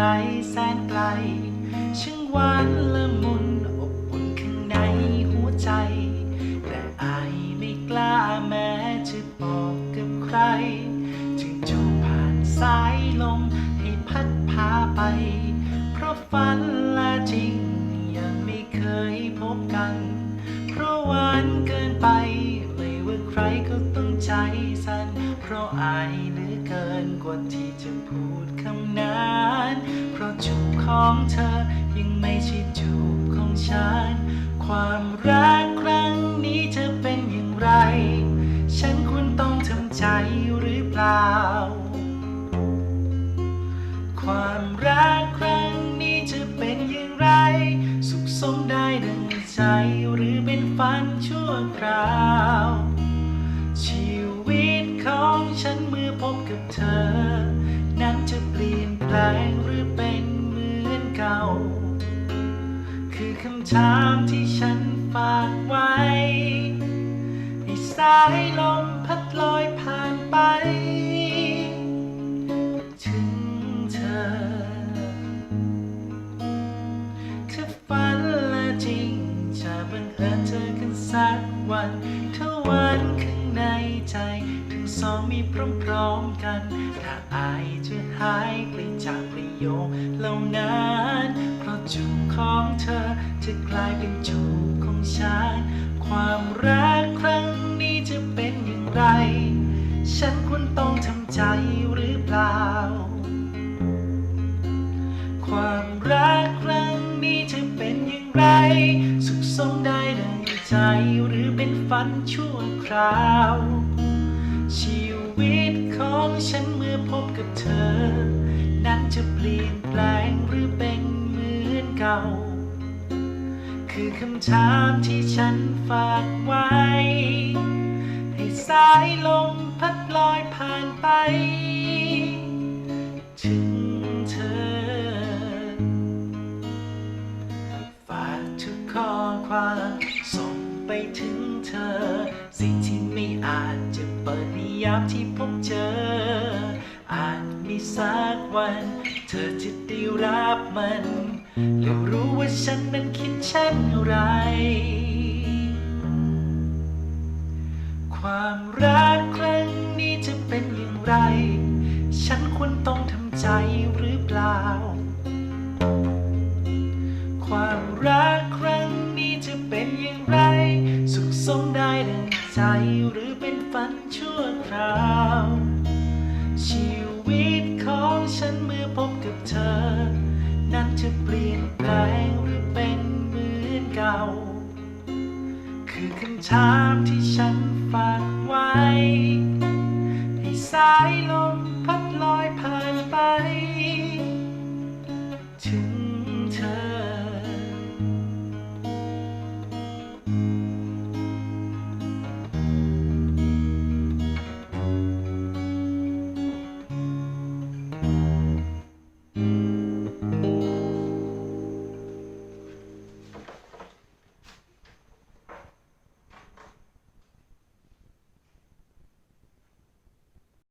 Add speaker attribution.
Speaker 1: ลแสนไกลช่างหวานละมุนอบอุ่นข้างในหัวใจ แต่อายไม่กล้าแม้จะบอกกับใคร จึงจูผ่านสายลมให้พัดพาไป เพราะฝันและจริงยังไม่เคยพบกัน เพราะหวานเกินไปไม่ว่าใครก็ต้องใจสั่นเพราะอายเหลือเกินกว่าที่จะพูด ของเธอ ยังไม่ใช่จูบของฉัน ความรักครั้งนี้จะเป็นอย่างไร ฉันควรต้องทำใจหรือเปล่า ความรักครั้งนี้จะเป็นอย่างไร สุขสมได้ดังใจหรือเป็นฝันชั่วคราว ชีวิตของฉันเมื่อพบกับเธอำถามที่ฉันฝากไว้ให้สายลมพัดลอยผ่านไป ถึงเธอถ้าฝันและจริง จะบังเอิญเจอกันสักวันถ้าวันข้างในใจทั้งสองมีพร้อมๆกัน ถ้าอายจะหายไปจากประโยคเหล่านั้นเพราะจู จะกลายเป็นจูบของฉัน ความรักครั้งนี้จะเป็นอย่างไร ฉันควรต้องทำใจหรือเปล่า ความรักครั้งนี้จะเป็นอย่างไร สุขสมได้ดังใจหรือเป็นฝันชั่วคราว ชีวิตของฉันเมื่อพบกับเธอ นั้นจะเปลี่ยนแปลงหรือเป็นเหมือนเก่า คือคำถามที่ฉันฝากไว้ ให้สายลมพัดลอยผ่านไป ถึงเธอ ฝากทุกข้อความส่งไปถึงเธอ สิ่งที่ไม่อาจจะเปิดในยามที่พบเจอ อาจมีสักวัน เธอจะได้รับมันแล้วรู้ว่า ฉันนั้นคิดเช่นไร ความรักครั้งนี้จะเป็นอย่างไร ฉันควรต้องทำใจหรือเปล่า ความรักครั้งนี้จะเป็นอย่างไร สุขสมได้ดังใจหรือำถามที่ฉันฝากไว้ ให้สายลม